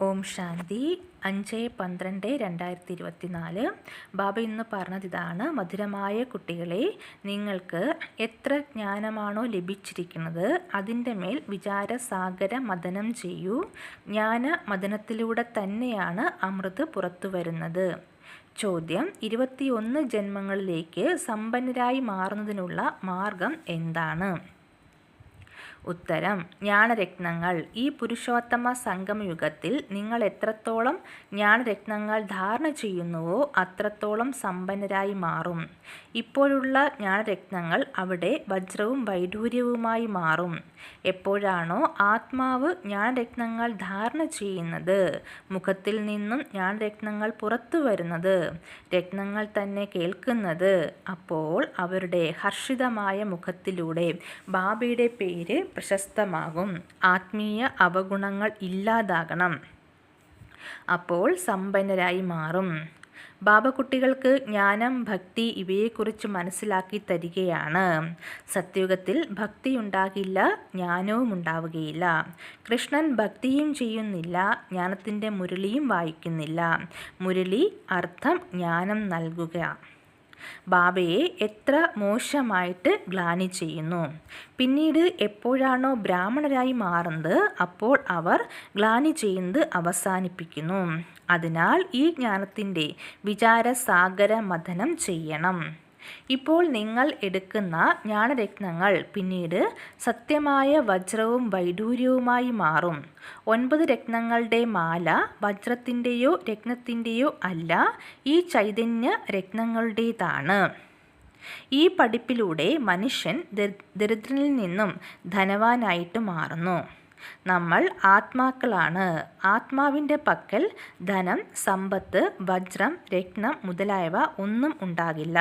ഓം ശാന്തി. അഞ്ച് പന്ത്രണ്ട് രണ്ടായിരത്തി ഇരുപത്തി നാല് ബാബ ഇന്ന് പറഞ്ഞത് ഇതാണ് മധുരമായ കുട്ടികളെ നിങ്ങൾക്ക് എത്ര ജ്ഞാനമാണോ ലഭിച്ചിരിക്കുന്നത് അതിന്റെ മേൽ വിചാരസാഗര മദനം ചെയ്യൂ. ജ്ഞാന മദനത്തിലൂടെ തന്നെയാണ് അമൃത് പുറത്തു വരുന്നത്. ചോദ്യം ഇരുപത്തിയൊന്ന് ജന്മങ്ങളിലേക്ക് സമ്പന്നരായി മാറുന്നതിനുള്ള മാർഗം എന്താണ്? ഉത്തരം. ജ്ഞാനരത്നങ്ങൾ. ഈ പുരുഷോത്തമ സംഗമയുഗത്തിൽ നിങ്ങൾ എത്രത്തോളം ജ്ഞാനരത്നങ്ങൾ ധാരണ ചെയ്യുന്നുവോ അത്രത്തോളം സമ്പന്നരായി മാറും. ഇപ്പോഴുള്ള ജ്ഞാനരത്നങ്ങൾ അവിടെ വജ്രവും വൈഡൂര്യവുമായി മാറും. എപ്പോഴാണോ ആത്മാവ് ജ്ഞാനരത്നങ്ങൾ ധാരണ ചെയ്യുന്നത് മുഖത്തിൽ നിന്നും ജ്ഞാനരത്നങ്ങൾ പുറത്തു വരുന്നത് രത്നങ്ങൾ തന്നെ കേൾക്കുന്നത് അപ്പോൾ അവരുടെ ഹർഷിതമായ മുഖത്തിലൂടെ. ബാബയുടെ പേര് പ്രശസ്തമാകും. ആത്മീയ അവഗുണങ്ങൾ ഇല്ലാതാകണം. അപ്പോൾ സമ്പന്നരായി മാറും. ബാബക്കുട്ടികൾക്ക് ജ്ഞാനം ഭക്തി ഇവയെക്കുറിച്ച് മനസ്സിലാക്കി തരികയാണ്. സത്യുഗത്തിൽ ഭക്തി ഉണ്ടാകില്ല ജ്ഞാനവും ഉണ്ടാവുകയില്ല. കൃഷ്ണൻ ഭക്തിയും ചെയ്യുന്നില്ല ജ്ഞാനത്തിന്റെ മുരളിയും വായിക്കുന്നില്ല. മുരളി അർത്ഥം ജ്ഞാനം നൽകുക. ബാബയെ എത്ര മോശമായിട്ട് ഗ്ലാനി ചെയ്യുന്നു? പിന്നീട് എപ്പോഴാണോ ബ്രാഹ്മണരായി മാറുന്നത് അപ്പോൾ അവർ ഗ്ലാനി ചെയ്യുന്നത് അവസാനിപ്പിക്കുന്നു. അതിനാൽ ഈ ജ്ഞാനത്തിന്റെ വിചാരസാഗര മഥനം ചെയ്യണം. ഇപ്പോൾ നിങ്ങൾ എടുക്കുന്ന ജ്ഞാനരത്നങ്ങൾ പിന്നീട് സത്യമായ വജ്രവും വൈഡൂര്യവുമായി മാറും. ഒൻപത് രത്നങ്ങളുടെ മാല വജ്രത്തിന്റെയോ രത്നത്തിന്റെയോ അല്ല ഈ ചൈതന്യ രത്നങ്ങളുടേതാണ്. ഈ പഠിപ്പിലൂടെ മനുഷ്യൻ ദരിദ്രനിൽ നിന്നും ധനവാനായിട്ട് മാറുന്നു. നമ്മൾ ആത്മാക്കളാണ്. ആത്മാവിന്റെ പക്കൽ ധനം സമ്പത്ത് വജ്രം രത്നം മുതലായവ ഒന്നും ഉണ്ടാകില്ല.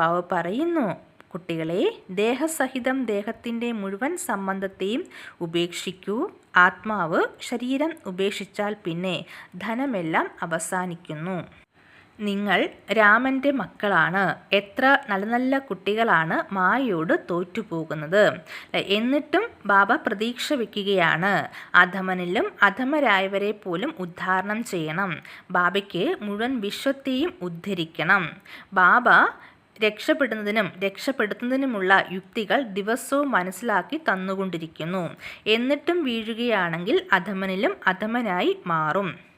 ബാബു പറയുന്നു കുട്ടികളെ ദേഹസഹിതം ദേഹത്തിന്റെ മുഴുവൻ സംബന്ധത്തെയും ഉപേക്ഷിക്കൂ. ആത്മാവ് ശരീരം ഉപേക്ഷിച്ചാൽ പിന്നെ ധനമെല്ലാം അവസാനിക്കുന്നു. നിങ്ങൾ രാമന്റെ മക്കളാണ്. എത്ര നല്ല നല്ല കുട്ടികളാണ് മായയോട് തോറ്റുപോകുന്നത്. എന്നിട്ടും ബാബ പ്രതീക്ഷ വയ്ക്കുകയാണ് അധമനിലും അധമരായവരെ പോലും ഉദ്ധാരണം ചെയ്യണം. ബാബയ്ക്ക് മുഴുവൻ വിശ്വത്തെയും ഉദ്ധരിക്കണം. ബാബ രക്ഷപ്പെടുന്നതിനും രക്ഷപ്പെടുത്തുന്നതിനുമുള്ള യുക്തികൾ ദിവസവും മനസ്സിലാക്കി തന്നുകൊണ്ടിരിക്കുന്നു. എന്നിട്ടും വീഴുകയാണെങ്കിൽ അധമനിലും അധമനായി മാറും.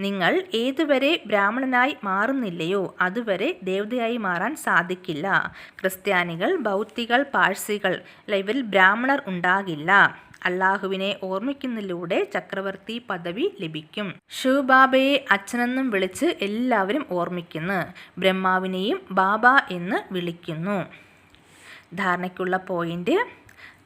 നിങ്ങൾ ഏതുവരെ ബ്രാഹ്മണനായി മാറുന്നില്ലയോ അതുവരെ ദേവതയായി മാറാൻ സാധിക്കില്ല. ക്രിസ്ത്യാനികൾ ബൗദ്ധികൾ പാഴ്സികൾ ഇവരിൽ ബ്രാഹ്മണർ ഉണ്ടാകില്ല. അള്ളാഹുവിനെ ഓർമ്മിക്കുന്നതിലൂടെ ചക്രവർത്തി പദവി ലഭിക്കും. ശിവബാബയെ അച്ഛനെന്നും വിളിച്ച് എല്ലാവരും ഓർമ്മിക്കുന്നു. ബ്രഹ്മാവിനെയും ബാബ എന്ന് വിളിക്കുന്നു. ധാരണയ്ക്കുള്ള പോയിന്റ്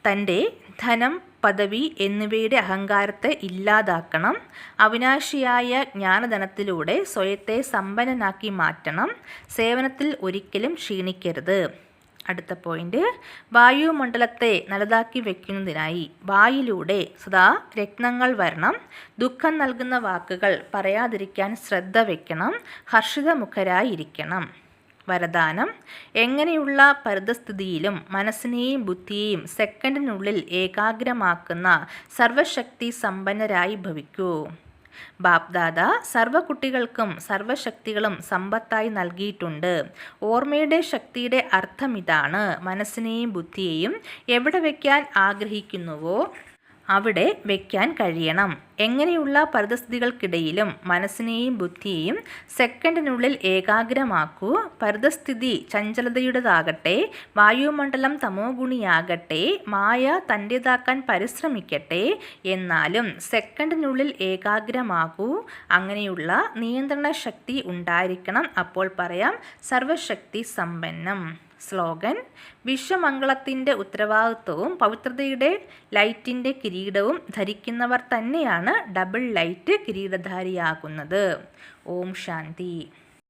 തന്റെ ധനം പദവി എന്നിവയുടെ അഹങ്കാരത്തെ ഇല്ലാതാക്കണം. അവിനാശിയായ ജ്ഞാനധനത്തിലൂടെ സ്വയത്തെ സമ്പന്നനാക്കി മാറ്റണം. സേവനത്തിൽ ഒരിക്കലും ക്ഷീണിക്കരുത്. അടുത്ത പോയിന്റ്. വായുമണ്ഡലത്തെ നല്ലതാക്കി വയ്ക്കുന്നതിനായി വായിലൂടെ സദാ രത്നങ്ങൾ വരണം. ദുഃഖം നൽകുന്ന വാക്കുകൾ പറയാതിരിക്കാൻ ശ്രദ്ധ വയ്ക്കണം. ഹർഷിതമുഖരായിരിക്കണം വരദാനം. എങ്ങനെയുള്ള പരിതസ്ഥിതിയിലും മനസ്സിനെയും ബുദ്ധിയെയും സെക്കൻഡിനുള്ളിൽ ഏകാഗ്രമാക്കുന്ന സർവശക്തി സമ്പന്നരായി ഭവിക്കൂ. ബാപ്ദാദ സർവ കുട്ടികൾക്കും സർവശക്തികളും സമ്പത്തായി നൽകിയിട്ടുണ്ട്. ഓർമ്മയുടെ ശക്തിയുടെ അർത്ഥം ഇതാണ് മനസ്സിനെയും ബുദ്ധിയെയും എവിടെ വയ്ക്കാൻ ആഗ്രഹിക്കുന്നുവോ അവിടെ വയ്ക്കാൻ കഴിയണം. എങ്ങനെയുള്ള പരിതസ്ഥിതികൾക്കിടയിലും മനസ്സിനെയും ബുദ്ധിയെയും സെക്കൻഡിനുള്ളിൽ ഏകാഗ്രമാക്കൂ. പരിതസ്ഥിതി ചഞ്ചലതയുടേതാകട്ടെ വായുമണ്ഡലം തമോഗുണിയാകട്ടെ മായ തന്റേതാക്കാൻ പരിശ്രമിക്കട്ടെ എന്നാലും സെക്കൻഡിനുള്ളിൽ ഏകാഗ്രമാകൂ. അങ്ങനെയുള്ള നിയന്ത്രണ ശക്തി ഉണ്ടായിരിക്കണം. അപ്പോൾ പറയാം സർവശക്തി സമ്പന്നം സ്ലോഗൻ വിശ്വമംഗളത്തിന്റെ ഉത്തരവാദിത്വവും പവിത്രതയുടെ ലൈറ്റിന്റെ കിരീടവും ധരിക്കുന്നവർ തന്നെയാണ് ഡബിൾ ലൈറ്റ് കിരീടധാരിയാകുന്നത്. ഓം ശാന്തി.